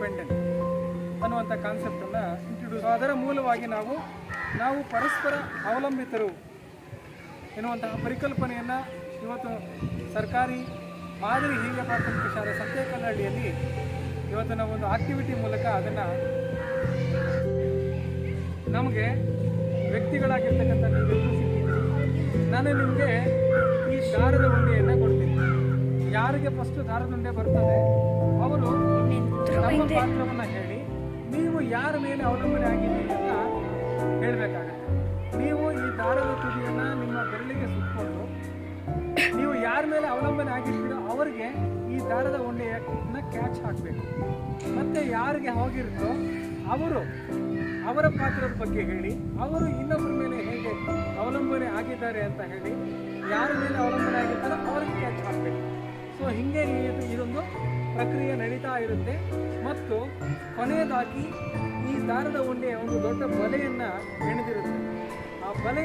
Dependent ಅನ್ನುವಂಥ ಕಾನ್ಸೆಪ್ಟನ್ನು introduce ಅದರ ಮೂಲವಾಗಿ ನಾವು ನಾವು ಪರಸ್ಪರ ಅವಲಂಬಿತರು ಎನ್ನುವಂತಹ ಪರಿಕಲ್ಪನೆಯನ್ನು ಇವತ್ತು ಸರ್ಕಾರಿ ಮಾದರಿ ಹಿರಿಯ ಪ್ರಾಥಮಿಕ ಶಾಲೆ ಇವತ್ತು ನಾವು ಒಂದು ಆಕ್ಟಿವಿಟಿ ಮೂಲಕ ಅದನ್ನು ನಮಗೆ ವ್ಯಕ್ತಿಗಳಾಗಿರ್ತಕ್ಕಂಥ ನೀವೆಲ್ಲರೂ ನಾನು ನಿಮಗೆ ಈ ದಾರದ ಉಂಡೆಯನ್ನು ಕೊಡ್ತೀನಿ. ಯಾರಿಗೆ ಫಸ್ಟ್ ದಾರದ ಉಂಡೆ ಬರ್ತದೆ, ಅವರು ನಮ್ಮ ಪಾತ್ರವನ್ನು ಹೇಳಿ ನೀವು ಯಾರ ಮೇಲೆ ಅವಲಂಬನೆ ಆಗಿದ್ದೀರಿ ಅಂತ ಹೇಳಬೇಕಾಗುತ್ತೆ. ನೀವು ಈ ದಾರದ ತುದಿಯನ್ನು ನಿಮ್ಮ ಬೆರಳಿಗೆ ಸುತ್ತಕೊಂಡು ನೀವು ಯಾರ ಮೇಲೆ ಅವಲಂಬನೆ ಆಗಿರ್ತೀರೋ ಅವರಿಗೆ ಈ ದಾರದ ಉಂಡೆಯನ್ನ ಕ್ಯಾಚ್ ಹಾಕಬೇಕು. ಮತ್ತೆ ಯಾರಿಗೆ ಹೋಗಿರುತ್ತೋ ಅವರು ಅವರ ಪಾತ್ರದ ಬಗ್ಗೆ ಹೇಳಿ ಅವರು ಇನ್ನೊಬ್ಬರ ಮೇಲೆ ಹೇಗೆ ಅವಲಂಬನೆ ಆಗಿದ್ದಾರೆ ಅಂತ ಹೇಳಿ ಯಾರ ಮೇಲೆ ಅವಲಂಬನೆ ಆಗಿರ್ತಾರೋ ಅವ್ರಿಗೆ ಕ್ಯಾಚ್ ಹಾಕಬೇಕು. ಸೊ ಹಿಂಗೆ ಇದು ಇದೊಂದು ಪ್ರಕ್ರಿಯೆ ನಡೀತಾ ಇರುತ್ತೆ. ಮತ್ತು ಕೊನೆಯದಾಗಿ ಈ ದಾರದ ಉಂಡೆಯ ಒಂದು ದೊಡ್ಡ ಬಲೆಯನ್ನು ಹೆಣೆದಿರುತ್ತೆ ಆ ಬಲೆ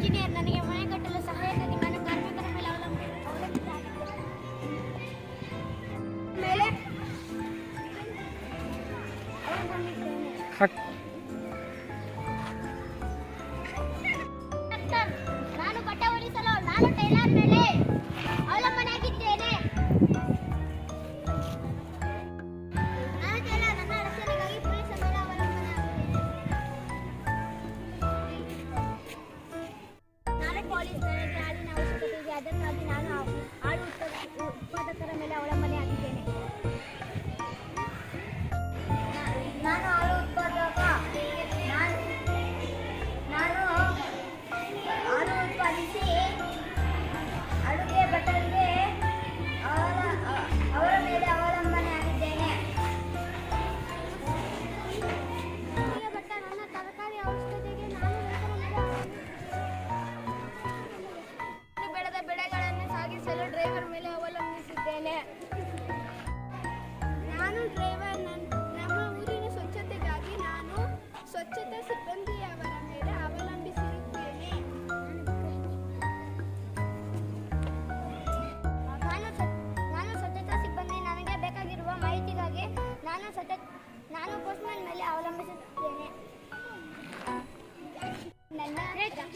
ಇಂಜಿನಿಯರ್ ನನಗೆ ಮನೆ ಕಟ್ಟಲು ಸಹಾಯಕ್ಕಾಗಿ ನಾನು ಕಾರ್ಮಿಕರ ಮೇಲೆ ಅವಲಂಬನೆ ಅವಲಂಬಿತನಾಗಿದ್ದೇನೆ ಮೇಲೆ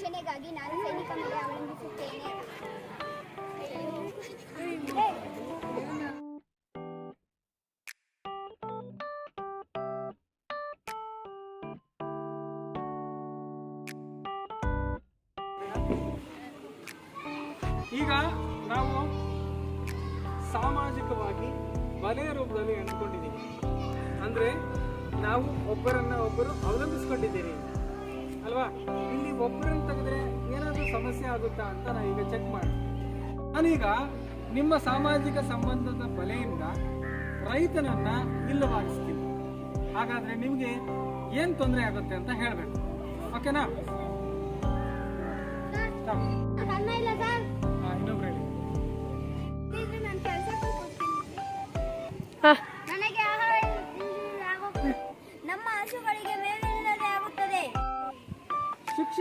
ರಕ್ಷಣೆಗಾಗಿ ನಾನು ಸೈನಿಕ ಮೇಲೆ ಅವಲಂಬಿಸುತ್ತೇನೆ. ಈಗ ನಾವು ಸಾಮಾಜಿಕವಾಗಿ ಬಲೆಯ ರೂಪದಲ್ಲಿ ಅಂದ್ಕೊಂಡಿದ್ದೀವಿ. ಅಂದರೆ ನಾವು ಒಬ್ಬರನ್ನ ಒಬ್ಬರು ಅವಲಂಬಿಸ್ಕೊಂಡಿದ್ದೀರಿ. ಅಲ್ವಾ? ಒಬ್ಬರನ್ನ ತೆಗೆದ್ರೆ ಏನಾದರೂ ಸಮಸ್ಯೆ ಆಗುತ್ತಾ ಅಂತ ನಾನು ಈಗ ಚೆಕ್ ಮಾಡಿ ನಾನೀಗ ನಿಮ್ಮ ಸಾಮಾಜಿಕ ಸಂಬಂಧದ ಬಲೆಯಿಂದ ರೈತನನ್ನ ಇಲ್ಲವಾಗಿಸ್ತೀನಿ. ಹಾಗಾದ್ರೆ ನಿಮಗೆ ಏನು ತೊಂದರೆ ಆಗುತ್ತೆ ಅಂತ ಹೇಳಬೇಕು. ಓಕೆನಾ ಇನ್ನೊಬ್ರು ಹೇಳಿ.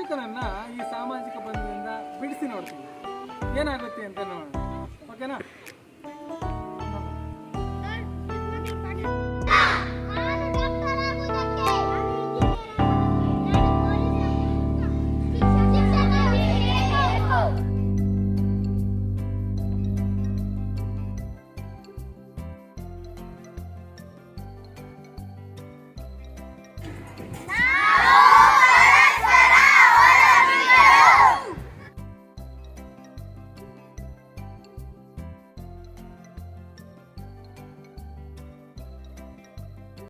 ಶಿಕ್ಷಕರನ್ನ ಈ ಸಾಮಾಜಿಕ ಬಂಧದಿಂದ ಬಿಡಿಸಿ ನೋಡ್ತೀವಿ ಏನಾಗುತ್ತೆ ಅಂತ ನೋಡೋಣ. ಓಕೆನಾ